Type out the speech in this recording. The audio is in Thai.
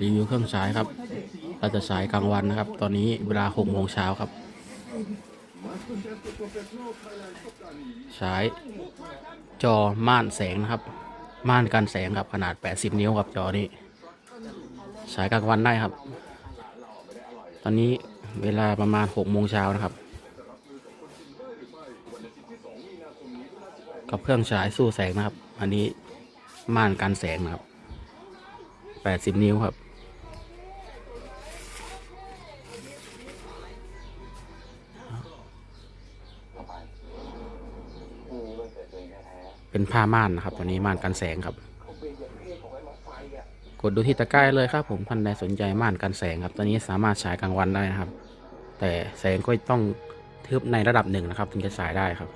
รีวิวเครื่องฉายครับเราจะฉายกลางวันนะครับ ตอนนี้เวลา6โมงเช้าครับฉายจอม่านแสงนะครับ ม่านกันแสงครับขนาด 80 นิ้วครับจอนี้ฉายกลางวันได้ครับ ตอนนี้เวลาประมาณ6โมงเช้านะครับ กับเครื่องฉายสู้แสงนะครับ อันนี้ม่านกันแสงนะครับ แปดสิบนิ้วครับเป็นผ้าม่านนะครับ ตัวนี้ม่านกันแสงครับ กดดูที่ตะกร้าเลยครับ ผมท่านใดสนใจม่านกันแสงครับ ตัวนี้สามารถฉายกลางวันได้นะครับ แต่แสงก็ต้องทึบในระดับหนึ่งนะครับ ถึงจะฉายได้ครับ